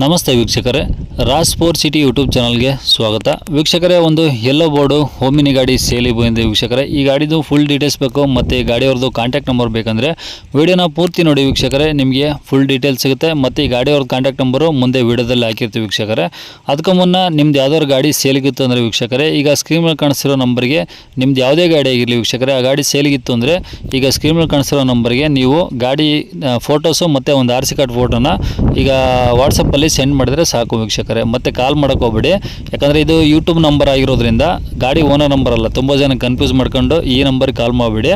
ನಮಸ್ತೆ ವೀಕ್ಷಕರೇ. Raj sport city YouTube ಚಾನಲ್ಗೆ ಸ್ವಾಗತ. ವೀಕ್ಷಕರೇ, ಒಂದು ಎಲ್ಲೋ ಬೋರ್ಡು ಹೋಮಿನಿ ಗಾಡಿ ಸೇಲಿ ಬಂದಿದೆ ವೀಕ್ಷಕರೇ. ಈ ಗಾಡಿದು ಫುಲ್ ಡೀಟೇಲ್ಸ್ ಬೇಕು, ಮತ್ತು ಈ ಗಾಡಿಯವ್ರದ್ದು ಕಾಂಟ್ಯಾಕ್ಟ್ ನಂಬರ್ ಬೇಕಂದರೆ ವೀಡಿಯೋನ ಪೂರ್ತಿ ನೋಡಿ ವೀಕ್ಷಕರೇ, ನಿಮಗೆ ಫುಲ್ ಡೀಟೇಲ್ಸ್ ಸಿಗುತ್ತೆ. ಮತ್ತು ಈ ಗಾಡಿಯವ್ರದ್ದು ಕಾಂಟ್ಯಾಕ್ಟ್ ನಂಬರು ಮುಂದೆ ವೀಡಿಯೋದಲ್ಲಿ ಹಾಕಿರ್ತೀವಿ ವೀಕ್ಷಕರೇ. ಅದಕ್ಕೂ ಮುನ್ನ ನಿಮ್ದು ಯಾವ್ದಾದ್ರು ಗಾಡಿ ಸೇಲಿಗಿತ್ತು ಅಂದರೆ ವೀಕ್ಷಕರೇ, ಈಗ ಸ್ಕ್ರೀನ್ ಮೇಲೆ ಕಾಣಿಸ್ತಿರೋ ನಂಬರ್ಗೆ ನಿಮ್ದು ಯಾವುದೇ ಗಾಡಿ ಆಗಿರಲಿ ವೀಕ್ಷಕರೇ, ಆ ಗಾಡಿ ಸೇಲಿಗಿತ್ತು ಅಂದರೆ ಈಗ ಸ್ಕ್ರೀನ್ ಮೇಲೆ ಕಾಣಿಸ್ತಿರೋ ನಂಬರ್ಗೆ ನೀವು ಗಾಡಿ ಫೋಟೋಸು ಮತ್ತು ಒಂದು ಆರ್ ಸಿ ಕಾರ್ಡ್ ಫೋಟೋನ ಈಗ ವಾಟ್ಸಪ್ಪಲ್ಲಿ ಸೆಂಡ್ ಮಾಡಿದರೆ ಸಾಕು ವೀಕ್ಷಕರೇ. ಮತ್ತೆ ಕಾಲ್ ಮಾಡೋಕೆ ಹೋಗ್ಬೇಡಿ. ಯಾಕಂದರೆ ಇದು ಯೂಟ್ಯೂಬ್ ನಂಬರ್ ಆಗಿರೋದ್ರಿಂದ ಗಾಡಿ ಓನರ್ ನಂಬರ್ ಅಲ್ಲ, ತುಂಬ ಜನ ಕನ್ಫ್ಯೂಸ್ ಮಾಡ್ಕೊಂಡು ಈ ನಂಬರ್ಗೆ ಕಾಲ್ ಮಾಡಬೇಡಿ.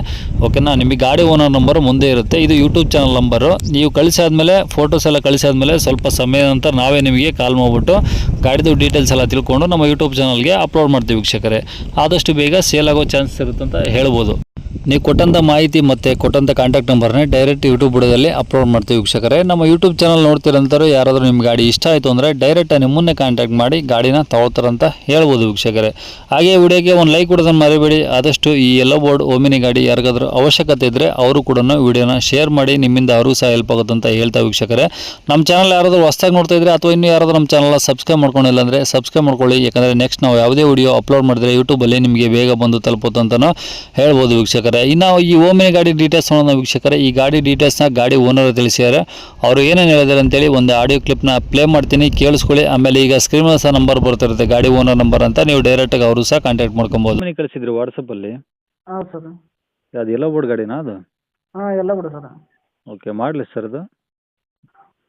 ಓಕೆನಾ ನಿಮಗೆ ಗಾಡಿ ಓನರ್ ನಂಬರ್ ಮುಂದೆ ಇರುತ್ತೆ. ಇದು ಯೂಟ್ಯೂಬ್ ಚಾನಲ್ ನಂಬರು ನೀವು ಕಳಿಸಾದ್ಮೇಲೆ ಫೋಟೋಸ್ ಎಲ್ಲ ಕಳಿಸಾದ್ಮೇಲೆ ಸ್ವಲ್ಪ ಸಮಯ ನಂತರ ನಾವೇ ನಿಮಗೆ ಕಾಲ್ ಮಾಡಿಬಿಟ್ಟು ಗಾಡಿದು ಡೀಟೇಲ್ಸ್ ಎಲ್ಲ ತಿಳ್ಕೊಂಡು ನಮ್ಮ ಯೂಟ್ಯೂಬ್ ಚಾನಲ್ಗೆ ಅಪ್ಲೋಡ್ ಮಾಡ್ತೀವಿ ವೀಕ್ಷಕರೇ. ಆದಷ್ಟು ಬೇಗ ಸೇಲ್ ಆಗೋ ಚಾನ್ಸ್ ಇರುತ್ತೆ ಅಂತ ಹೇಳ್ಬೋದು. ನೀವು ಕೊಟ್ಟಂಥ ಮಾಹಿತಿ ಮತ್ತು ಕೊಟ್ಟಂಥ ಕಾಂಟ್ಯಾಕ್ಟ್ ನಂಬರ್ನೇ ಡೈರೆಕ್ಟ್ ಯೂಟ್ಯೂಬ್ ಬುಡದಲ್ಲಿ ಅಪ್ಲೋಡ್ ಮಾಡ್ತೀವಿ ವೀಕ್ಷಕರೇ. ನಮ್ಮ ಯೂಟ್ಯೂಬ್ ಚಾನಲ್ ನೋಡ್ತಿರೋಂಥವ್ರು ಯಾರಾದರೂ ನಿಮ್ಮ ಗಾಡಿ ಇಷ್ಟ ಆಯಿತು ಅಂದರೆ ಡೈರೆಕ್ಟ್ ನಿಮ್ಮನ್ನೇ ಕಾಂಟ್ಯಾಕ್ಟ್ ಮಾಡಿ ಗಾಡಿನ ತಗೋತಾರಂತ ಹೇಳ್ಬೋದು ವೀಕ್ಷಕರೇ. ಹಾಗೆ ವಿಡಿಯೋಗೆ ಒಂದು ಲೈಕ್ ಕೊಡೋದನ್ನು ಮರಿಬೇಡಿ. ಆದಷ್ಟು ಈ ಎಲ್ಲೋ ಬೋರ್ಡ್ ಓಮಿನಿ ಗಾಡಿ ಯಾರಿಗಾದ್ರೂ ಅವಶ್ಯಕತೆ ಇದ್ದರೆ ಅವರು ಕೂಡ ವಿಡಿಯೋನ ಶೇರ್ ಮಾಡಿ ನಿಮ್ಮಿಂದ ಅವರು ಸಹ ಹೆಲ್ಪ್ ಆಗುತ್ತೆ ಅಂತ ಹೇಳ್ತಾ ವೀಕ್ಷಕರೇ. ನಮ್ಮ ಚಾನಲ್ ಯಾರಾದರೂ ಹೊಸ್ದಾಗಿ ನೋಡ್ತಾ ಇದ್ದರೆ ಅಥವಾ ಇನ್ನೂ ಯಾರಾದರೂ ನಮ್ಮ ಚಾನಲ್ನ ಸಬ್ಸ್ಕ್ರೈಬ್ ಮಾಡ್ಕೊಂಡಿಲ್ಲ ಅಂದರೆ ಸಬ್ಸ್ಕ್ರೈಬ್ ಮಾಡ್ಕೊಳ್ಳಿ. ಯಾಕಂದರೆ ನೆಕ್ಸ್ಟ್ ನಾವು ಯಾವುದೇ ವಿಡಿಯೋ ಅಪ್ಲೋಡ್ ಮಾಡಿದ್ರೆ ಯೂಟ್ಯೂಬಲ್ಲಿ ನಿಮಗೆ ಬೇಗ ಬಂದು ತಲುಪುತ್ತೆ ಅಂತಲೂ ಹೇಳ್ಬೋದು ವೀಕ್ಷಕರೇ. ಇನ್ನು ಈ ಓಮಿನಿ ಗಾಡಿ ಡೀಟೇಲ್ಸ್ ನೋಡೋಣ ವೀಕ್ಷಕರೇ. ಈ ಗಾಡಿ ಡೀಟೇಲ್ಸ್ನ ಗಾಡಿ ಓನರ್ ತಿಳಿಸಿದ್ದಾರೆ. ಅವರು ಏನೇನು ಹೇಳಿದ್ದಾರೆ ಅಂತೇಳಿ ಒಂದು ಆಡಿಯೋ ಕ್ಲಿಪ್ನ ಪ್ಲೇ ಮಾಡ್ತೀನಿ. ಕೇಳಿಸ್ಕೊಳ್ಳಿ. ಆಮೇಲೆ ಈಗ ಸ್ಕ್ರೀನ್ ಸಹ ನಂಬರ್ ಬರ್ತಿರುತ್ತೆ ಗಾಡಿ ಓನರ್ ನಂಬರ್ ಅಂತ. ನೀವು ಡೈರೆಕ್ಟಾಗಿ ಅವರು ಸಹ ಕಾಂಟ್ಯಾಕ್ಟ್ ಮಾಡ್ಕೊಬೋದು. ಮನೆ ಕಳಿಸಿದ್ರಿ ವಾಟ್ಸಪ್ಪಲ್ಲಿ ಹಾಂ ಸರ್. ಅದು ಎಲ್ಲ ಬೋರ್ಡ್ ಗಾಡಿನಾ ಅದು? ಹಾಂ ಎಲ್ಲ ಬಿಡು ಸರ್. ಓಕೆ ಮಾಡಲಿ ಸರ್ ಅದು.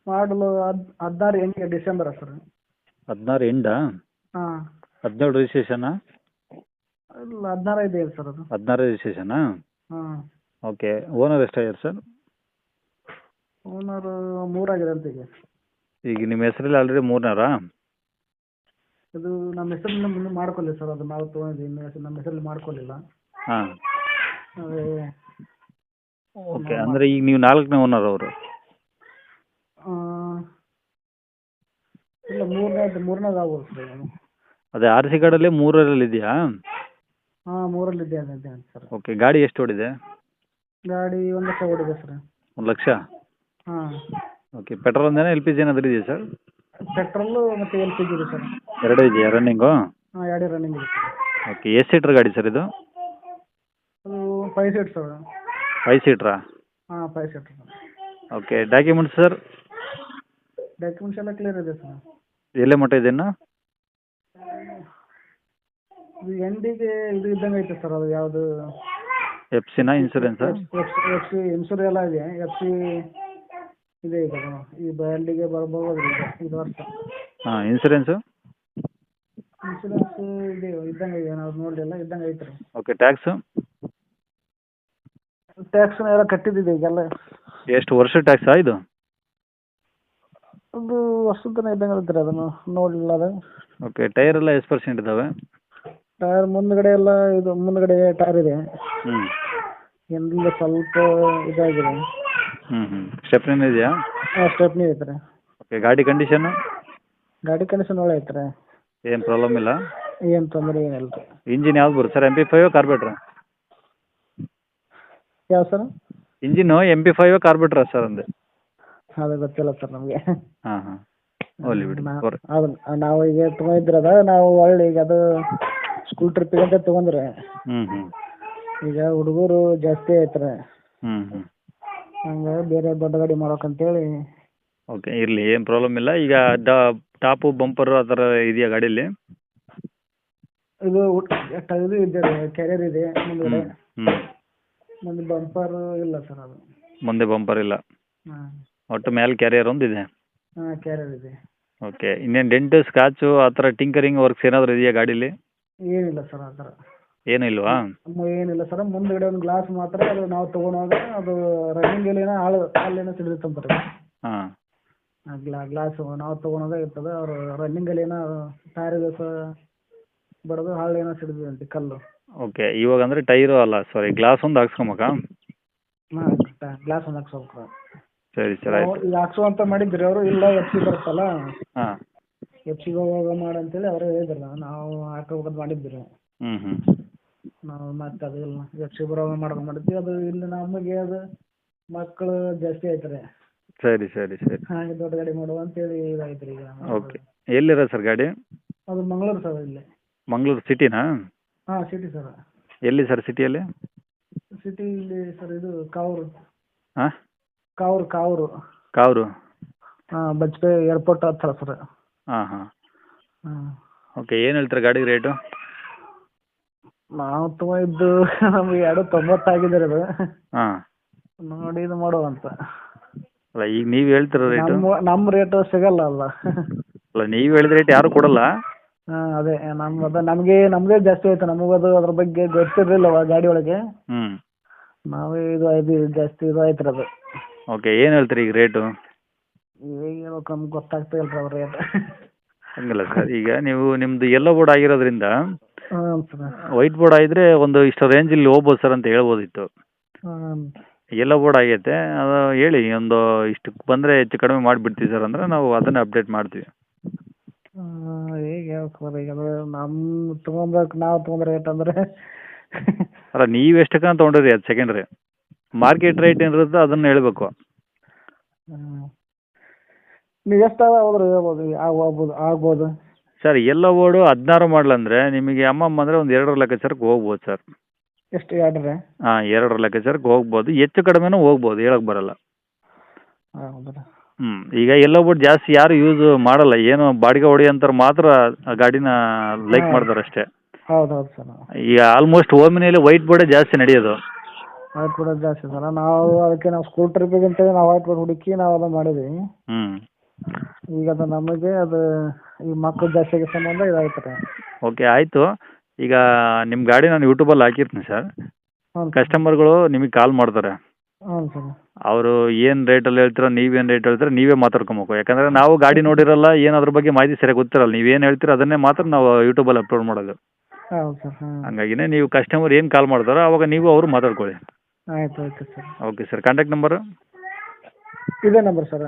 ಮಾಡಲು ಹದ್ ಹದಿನಾರು ಎಂಟು ಡಿಸೆಂಬರ ಸರ್. ಹದಿನಾರು ಎಂಡಾ? ಹಾಂ. ಹದಿನೇಳು ರಿಜಿಸ್ಟ್ರೇಷನಾ ಇಲ್ಲ ಹದಿನಾರು ಇದೆ ಸರ್ ಅದು. ಹದಿನಾರು ರಿಜಿಸ್ಟ್ರೇಷನಾ ಹಾಂ. ಓಕೆ ಓನರ್ ಎಷ್ಟಾಗ್ಯಾರ ಸರ್ ಓನರ್ ಮೂರಾಗಿದೆ ಅಂತ ಈಗ. ಈಗ ನಿಮ್ಮ ಹೆಸರಲ್ಲಿ ಆಲ್ರೆಡಿ ಮೂರನೇರಾ ಇದು ನಮ್ಮ ಹೆಸರಿನ ಮುಂದೆ ಮಾಡ್ಕೊಳ್ಳಿ ಸರ್ ಅದು ನಾವು ತೊಗೊಂಡಿದ್ದೀವಿ ಹೆಸರು ನಮ್ಮ ಹೆಸರಲ್ಲಿ ಮಾಡ್ಕೊಳ್ಳಿಲ್ಲ ಹಾಂ. ಅದೇ ಓಕೆ ಅಂದರೆ ಈಗ ನೀವು ನಾಲ್ಕನೇ ಓನರ್ ಅವರು? ಆ, ಇಲ್ಲ ಮೂರನೇದು ಮೂರನೇದು ಆಗ್ಬೋದು ಸರ್ ಅದು ಅದೇ ಆರ್ ಸಿ ಕಾರ್ಡಲ್ಲಿ ಮೂರರಲ್ಲಿ ಇದೆಯಾ? ಹಾಂ ಮೂರಲ್ಲಿ ಇದೆ ಅದೇ ಸರ್ ಓಕೆ ಗಾಡಿ ಎಷ್ಟು ಓಡಿದೆ? ಗಾಡಿ ಒಂದು ಲಕ್ಷ ಓಡಿದೆ ಸರ್ ಒಂದು ಲಕ್ಷ? ಹಾಂ. ಓಕೆ ಪೆಟ್ರೋಲ್ ಒಂದೇನಾ ಎಲ್ ಪಿ ಜಿ ಏನಾದರೂ ಇದೆಯಾ ಸರ್ ಪೆಟ್ರೋಲು ಮತ್ತೆ ಎಲ್ ಪಿ ಜಿ ಇದೆ ಸರ್ ಎರಡು ಇದೆಯಾ ರನ್ನಿಂಗು ಹಾಂ ಎರಡೇ ರನ್ನಿಂಗ್ ಇದೆ ಸರ್ ಓಕೆ ಎಷ್ಟು ಸೀಟ್ರ್ ಗಾಡಿ ಸರ್ ಇದು? ಅದು ಫೈವ್ ಸೀಟ್ ಸರ್ ಫೈವ್ ಸೀಟ್ರಾ ಹಾಂ five seat okay documents sir documents ಎಲ್ಲ ಕ್ಲಿಯರ್ ಇದೆ ಸರ್ ಎಲ್ಲೇ ಮಟ್ಟ ಇದೆ ಇದು ಎಂಡಿಗೆ ಇದು ಇದ್ದಂಗೆ ಐತೆ ಸರ್ ಅದು ಯಾವುದು? ಎಫ್ ಸಿನ ಇನ್ಸೂರೆನ್ಸ್ ಎಫ್ ಸಿ ಇನ್ಸೂರ್ ಎಲ್ಲ ಇದೆ. ಎಫ್ ಸಿ ಇದೆ ಈಗ ಅದು. ಈ ಎಂಡಿಗೆ ಬರ್ಬೋದು ಈಗ ಇದು ವರ್ಷ. ಹಾಂ ಇನ್ಸೂರೆನ್ಸು ಇನ್ಸೂರೆನ್ಸ್ ಇದೆ ಇದ್ದಂಗೆ ಇದೆ. ನಾವು ನೋಡಲಿಲ್ಲ ಇದ್ದಂಗೆ ಐತೆ ರೀ ಓಕೆ ಟ್ಯಾಕ್ಸು ಟ್ಯಾಕ್ಸ್ ಎಲ್ಲ ಕಟ್ಟಿದ್ದಿದೆ ಈಗೆಲ್ಲ. ಎಷ್ಟು ವರ್ಷ ಟ್ಯಾಕ್ಸ್ ಇದು? ಒಂದು ವರ್ಷದ ಇದ್ದಂಗೆ ಐತೆ ರೀ ಅದನ್ನು. ನೋಡಲಿಲ್ಲ ಅದು. ಓಕೆ ಟೈರ್ ಎಲ್ಲ ಎಷ್ಟು ಪರ್ಸೆಂಟ್ ಇದ್ದಾವೆ ಟೈರ್ ಮುಂದ್ಗಡೆ ಎಲ್ಲ ಇದು ಮುಂದ್ಗಡೆ ಟೈರ್ ಇದೆ. ಹ್ಞೂ ಹಿಂದಿಂದ ಸ್ವಲ್ಪ ಇದಾಗಿದೆ. ಹ್ಞೂ ಹ್ಞೂ ಸ್ಟೆಪ್ನೇನು ಇದೆಯಾ? ಸ್ಟೆಪ್ನಿ ಐತ್ರಿ ಓಕೆ ಗಾಡಿ ಕಂಡೀಷನ್ ಗಾಡಿ ಕಂಡೀಷನ್ ಒಳ್ಳೆ ಐತ್ರಿ ಏನು ಪ್ರಾಬ್ಲಮ್ ಇಲ್ಲ? ಏನು ತೊಂದರೆ ಏನಿಲ್ಲ ರೀ ಇಂಜಿನ್ ಯಾವ್ದು ಬರುತ್ತೆ ಸರ್? ಎಂ ಪಿ ಫೈವ್ ಕಾರ್ಬೇಟ್ರ ಯಾವ sir? Engine M P five ಕಾರ್ಬೇಟ್ರ sir ಅಂದೆ? ಅದು ಗೊತ್ತಿಲ್ಲ ಸರ್ ನಮಗೆ. ಹಾಂ ಹಾಂ. ಹೋಗ್ಲಿ ಬಿಡಿ ಬರ್ ನಾವು ಈಗ ತೊಗೊಂಡಿದ್ರದ ನಾವು ಒಳ್ಳೆ ಈಗ ಅದು ಸ್ಕೂಲ್ ಟ್ರಿಪ್ ಅಂತ ತಗೊಂಡ್ರೆ ಹ್ಞೂ ಹ್ಞೂ ಈಗ ಹುಡುಗರು ಜಾಸ್ತಿ ಐತ್ರಿ ಹ್ಞೂ ಹ್ಞೂ ಹಂಗ ಬೇರೆ ದೊಡ್ಡ ಗಾಡಿ ಮಾಡ್ಬೇಕಂತೇಳಿ. ಓಕೆ ಇರ್ಲಿ ಏನು ಪ್ರಾಬ್ಲಮ್ ಇಲ್ಲ. ಈಗ ಟಾಪ್ ಬಂಪರು ಆ ಥರ ಇದೆಯಾ ಗಾಡಿಲಿ? ಇದು ಟೈರು ಇದು ಕ್ಯಾರಿಯರ್ ಇದೆ ಮುಂದ್ಗಡೆ. ಹ್ಞೂ ಮುಂದೆ ಬಂಪರ್ ಇಲ್ಲ ಸರ್ ಅದು. ಮುಂದೆ ಬಂಪರ್ ಇಲ್ಲ. ಹಾಂ. ಒಟ್ಟು ಮೇಲೆ ಕ್ಯಾರಿಯರ್ ಒಂದು ಇದೆ ಹಾಂ ಕ್ಯಾರಿಯರ್ ಇದೆ. ಓಕೆ ಇನ್ನೇನು ಡೆಂಟು ಸ್ಕ್ರಾಚು ಆ ಥರ ಟಿಂಕರಿಂಗ್ ವರ್ಕ್ಸ್ ಏನಾದರೂ ಇದೆಯಾ ಗಾಡೀಲಿ? ಏನಿಲ್ಲ ಸರ್ ಆ ಥರ. ಏನೂ ಇಲ್ವಾ ಮ- ಏನಿಲ್ಲ ಸರ್ ಮುಂದ್ಗಡೆ ಒಂದು ಗ್ಲಾಸ್ ಮಾತ್ರ ಅದು ನಾವು ತೊಗೊಳೋವಾಗ ಅದು ರನ್ನಿಂಗ್ ಏನೋ ಹಾಳು ಹಾಲೇನೋ ರೀ ಹಾಂ. ಗ್ಲಾ ಗ್ಲಾಸು ನಾವು ತೊಗೊಳೋದ ಇರ್ತದೆ ಅವರು ರನ್ನಿಂಗಲ್ಲಿ ಏನೋ ಟೈರ್ ಬಡದು ಹಾಳು ಏನೋ ಅಂತ ಕಲ್ಲು. ಓಕೆ ಇವಾಗ ಅಂದರೆ ಟೈರು ಅಲ್ಲ ಸಾರಿ ಗ್ಲಾಸ್ ಒಂದು ಹಾಕ್ಸ್ಕೊಬೇಕಾ? ಹಾಂ ಗ್ಲಾಸ್ ಒಂದು ಹಾಕ್ಸ್ಬೇಕು ಸರಿ. ಸರ್ ಆಯಿತು. ಈಗ ಹಾಕ್ಸುವಂತ ಮಾಡಿದ್ರಿ ಅವರು ಇಲ್ಲ ಎಫ್ ಸಿ ಬರುತ್ತಲ್ಲ? ಹಾಂ. ಎಫ್ ಮಾಡ ಅಂತೇಳಿ ಅವ್ರೆ ಅವರೇ ಹೇಳಿದ್ರು ನಾವು ಹಾಕೋಬೇಕಂತ ಮಾಡಿದ್ರು. ಹ್ಞೂ ಹ್ಞೂ ನಾವು ಮತ್ತೆ ಅದು ಇಲ್ಲ. ಎಫ್ ಸಿ ಬರೋವಾಗ ಮಾಡೋದು ಮಾಡಿದ್ವಿ. ಅದು ಇಲ್ಲಿ ನಮಗೆ ಅದು ಮಕ್ಕಳು ಜಾಸ್ತಿ ಐತ್ರಿ ಸರಿ ಸರಿ ಸರಿ. ಹಾಗೆ ದೊಡ್ಡ ಗಾಡಿ ಮಾಡುವ ಅಂತೇಳಿ ಇದಾಯ್ತು ರೀ ಈಗ. ಓಕೆ. ಎಲ್ಲಿರ ಸರ್ ಗಾಡಿ? ಅದು ಮಂಗಳೂರು ಸರ್ ಇಲ್ಲಿ. ಮಂಗಳೂರು ಸಿಟಿನಾ? ಹಾಂ ಸಿಟಿ ಸರ್. ಎಲ್ಲಿ ಸರ್ ಸಿಟಿಯಲ್ಲಿ? ಸಿಟಿ ಇಲ್ಲಿ ಸರ್ ಇದು ಕಾವೂರು. ಹಾಂ? ಕಾವೂರು ಕಾವೂರು. ಕಾವ್ರು. ಹಾಂ ಬಜ್ಪೆ ಏರ್ಪೋರ್ಟ್ ಹತ್ರ ಸರ್. ಹಾಂ ಹಾಂ. ಓಕೆ ಏನು ಹೇಳ್ತಾರೆ ಗಾಡಿ ರೇಟು ನಾವು ಇದ್ದು ನಮ್ಗೆ ಎರಡು ತೊಂಬತ್ತಾಗಿದೆ ರೀ ಅದು. ಹಾಂ. ನೋಡಿ ಇದು ಮಾಡುವ ಅಂತ. ಅಲ್ಲ ಈಗ ನೀವು ಹೇಳ್ತಿರೋ ರೇಟ್ ನಮ್ಮ ರೇಟ್ ರೇಟು ಸಿಗಲ್ಲ ಅಲ್ಲ. ಅಲ್ಲ ನೀವು ಹೇಳಿದ ರೇಟ್ ಯಾರು ಕೊಡಲ್ಲ? ಹಾಂ ಅದೇ. ನಮ್ಮ ಅದು ನಮಗೆ ನಮ್ಮದೇ ಜಾಸ್ತಿ ಆಯ್ತು ನಮಗದು ಅದ್ರ ಬಗ್ಗೆ ಗೊತ್ತಿರಲಿಲ್ಲ ಗಾಡಿ ಒಳಗೆ. ಹ್ಞೂ ನಾವೇ ಇದು ಇದು ಜಾಸ್ತಿ ಇದು ಆಯ್ತು ರೀ ಅದು. ಓಕೆ ಏನು ಹೇಳ್ತೀರಿ ಈಗ ರೇಟು ಈಗ ಹೇಳ್ಬೇಕು ನಮ್ಗೆ ಗೊತ್ತಾಗ್ತಾ ಇಲ್ಲ ರೀ ಅವ್ರ ರೇಟ್ ಹಂಗಲ್ಲ ಸರ್ ಈಗ ನೀವು ನಿಮ್ದು ಎಲ್ಲೋ ಬೋರ್ಡ್ ಆಗಿರೋದ್ರಿಂದ ಹಾಂ ಸರ್. ವೈಟ್ ಬೋರ್ಡ್ ಆಗಿದ್ರೆ ಒಂದು ಇಷ್ಟು ರೇಂಜ್ ಇಲ್ಲಿ ಹೋಗ್ಬೋದು ಸರ್ ಅಂತ ಹೇಳ್ಬೋದಿತ್ತು. ಹಾಂ ಎಲ್ಲೋ ಬೋರ್ಡ್ ಆಗೈತೆ ಅದು ಹೇಳಿ ಒಂದು ಇಷ್ಟಕ್ಕೆ ಬಂದರೆ ಹೆಚ್ಚು ಕಡಿಮೆ ಮಾಡಿಬಿಡ್ತೀವಿ ಸರ್ ಅಂದರೆ ನಾವು ಅದನ್ನೇ ಅಪ್ಡೇಟ್ ಮಾಡ್ತೀವಿ. ಹೇಗೆ ಹೇಳ್ಬೇಕು ಈಗ ಅದು ನಮ್ಮ ತೊಗೊಬೇಕು ನಾವು ರೇಟ್ ಅಂದರೆ ಅಲ್ಲ ನೀವು ಎಷ್ಟಕ್ಕಂತ ತೊಗೊಂಡಿರಿ ಅದು ಸೆಕೆಂಡ್ರಿ ಮಾರ್ಕೆಟ್ ರೇಟ್ ಏನಿರುತ್ತೆ ಅದನ್ನು ಹೇಳಬೇಕು. ನೀವು ಎಷ್ಟು ಹೋದ್ರೆ ಹೇಳ್ಬೋದು ಆಗ್ಬೋದು ಆಗ್ಬೋದು. ಸರ್ ಎಲ್ಲೋ ಓಡು ಹದಿನಾರು ಮಾಡಲಂದ್ರೆ ನಿಮಗೆ ಅಮ್ಮಮ್ಮ ಅಂದರೆ ಒಂದು ಎರಡರ ಲೆಕ್ಕಾಚಾರಕ್ಕೆ ಹೋಗ್ಬೋದು ಸರ್. ಎಷ್ಟು ಎರಡರೆ? ಹಾಂ ಎರಡರ ಲೆಕ್ಕಾಚಾರಕ್ಕೆ ಹೋಗ್ಬೋದು. ಹೆಚ್ಚು ಕಡಿಮೆನೂ ಹೋಗ್ಬೋದು ಹೇಳಕ್ಕೆ ಬರಲ್ಲ. ಹೌದಾ ಹ್ಞೂ ಈಗ ಎಲ್ಲೋ ಬೋರ್ಡ್ ಜಾಸ್ತಿ ಯಾರು ಯೂಸ್ ಮಾಡಲ್ಲ. ಏನು ಬಾಡಿಗೆ ಅಂತ ಮಾತ್ರ ಆ ಗಾಡಿನ ಲೈಕ್. ಮಾಡ್ತಾರೆ ಅಷ್ಟೇ. ಹೌದು ಹೌದು ಸರ್. ಈಗ ಆಲ್ಮೋಸ್ಟ್ ಓಮಿನಲ್ಲಿ ವೈಟ್ ಬೋರ್ಡೇ ಜಾಸ್ತಿ ನಡೆಯೋದು. ವೈಟ್ ಬೋರ್ಡ್ ಜಾಸ್ತಿ ಸರ್. ನಾವು ಅದಕ್ಕೆ ನಾವು ಸ್ಕೂಲ್ ಟ್ರಿಪ್ಪಿಗೆ ಅಂತೇಳಿ ನಾವು ವೈಟ್ ಬೋರ್ಡ್ ಹುಡುಕಿ ನಾವು ಮಾಡಿದ್ವಿ. ಹ್ಞೂ ಈಗ ಅದು ನಮಗೆ ಅದು ಈ ಮಕ್ಕಳು ಸಂಬಂಧ ಇದಾಯ್ತು ರೀ ಓಕೆ ಆಯಿತು. ಈಗ ನಿಮ್ಮ ಗಾಡಿ ನಾನು ಯೂಟ್ಯೂಬಲ್ಲಿ ಹಾಕಿರ್ತೀನಿ ಸರ್ ಹ್ಞೂ ಕಸ್ಟಮರ್ಗಳು ನಿಮಗೆ ಕಾಲ್ ಮಾಡ್ತಾರೆ. ಹ್ಞೂ ಸರ್. ಅವರು ಏನು ರೇಟಲ್ಲಿ ಹೇಳ್ತೀರೋ ನೀವೇನು ರೇಟ್ ಹೇಳ್ತೀರೋ ನೀವೇ ಮಾತಾಡ್ಕೊಬೇಕು. ಯಾಕಂದರೆ ನಾವು ಗಾಡಿ ನೋಡಿರಲ್ಲ ಏನು ಅದ್ರ ಬಗ್ಗೆ ಮಾಹಿತಿ ಸರಿಯಾಗಿ ಗೊತ್ತಿರಲ್ಲ. ನೀವೇನು ಹೇಳ್ತೀರೋ ಅದನ್ನೇ ಮಾತ್ರ ನಾವು ಯೂಟ್ಯೂಬಲ್ಲಿ ಅಪ್ಲೋಡ್ ಮಾಡೋದು. ಹೌದು ಸರ್ ಹಾಂ ಹಂಗಾಗಿನೇ ನೀವು ಕಸ್ಟಮರ್ ಏನು ಕಾಲ್ ಮಾಡ್ತಾರೋ ಅವಾಗ ನೀವು ಅವರು ಮಾತಾಡ್ಕೊಳ್ಳಿ. ಆಯ್ತು ಆಯ್ತು sir. Okay sir contact number ಇದೇ ನಂಬರ್ ಸರ್.